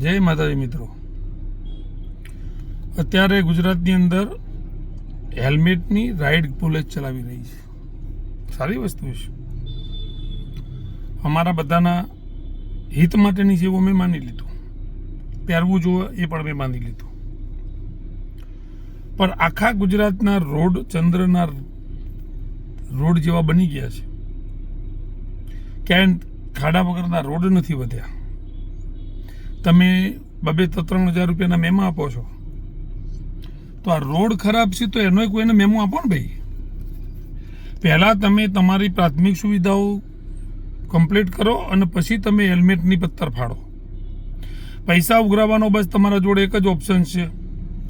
જય માતાજી મિત્રો. અત્યારે ગુજરાતની અંદર હેલ્મેટની રાઇડ પોલીસ ચલાવી રહી છે. સારી વસ્તુ છે. અમારા બધાના હિત માટેની જેવું મેં માની લીધું, પહેરવું જોવે એ પણ મેં માની લીધું. પણ આખા ગુજરાતના રોડ ચંદ્રના રોડ જેવા બની ગયા છે. ક્યાંય ખાડા વગરના રોડ નથી વધ્યા. તમે બબે તો ત્રણ હજાર રૂપિયાના મેમો આપો છો. તો આ રોડ ખરાબ છે તો એનો કોઈને મેમો આપો ને ભાઈ? પહેલાં તમે તમારી પ્રાથમિક સુવિધાઓ કમ્પ્લીટ કરો અને પછી તમે હેલ્મેટની પત્તર ફાડો. પૈસા ઉઘરાવવાનો બસ તમારા જોડે એક જ ઓપ્શન છે.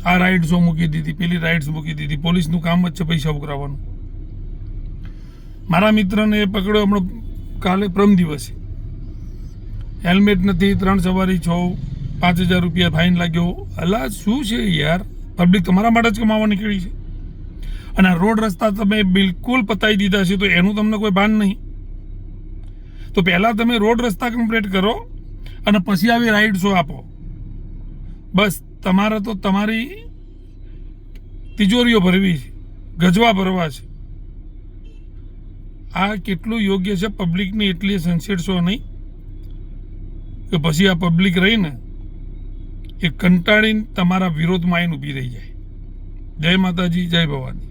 આ રાઇડ્સો મૂકી દીધી, પેલી રાઇડ્સ મૂકી દીધી. પોલીસનું કામ જ છે પૈસા ઉઘરાવવાનું. મારા મિત્રને એ પકડ્યો હમણાં કાલે પ્રમ દિવસે. હેલ્મેટ નથી, ત્રણ સવારી, છો, પાંચ હજાર રૂપિયા ફાઇન લાગ્યો. અલા, શું છે યાર? પબ્લિક તમારા માટે જ કમાવા નીકળી છે. અને રોડ રસ્તા તમે બિલકુલ પતાવી દીધા છે, તો એનું તમને કોઈ ભાન નહીં. તો પહેલાં તમે રોડ રસ્તા કમ્પ્લીટ કરો અને પછી આવી રાઈડ શો આપો. બસ, તમારે તો તમારી તિજોરીઓ ભરવી છે, ગજવા ભરવા છે. આ કેટલું યોગ્ય છે પબ્લિકની એટલી સંસેડશો નહીં. કે પછી આ પબ્લિક રહીને એ કંટાળીને તમારા વિરોધમાં આવીને ઊભી રહી જાય. જય માતાજી, જય ભવાની.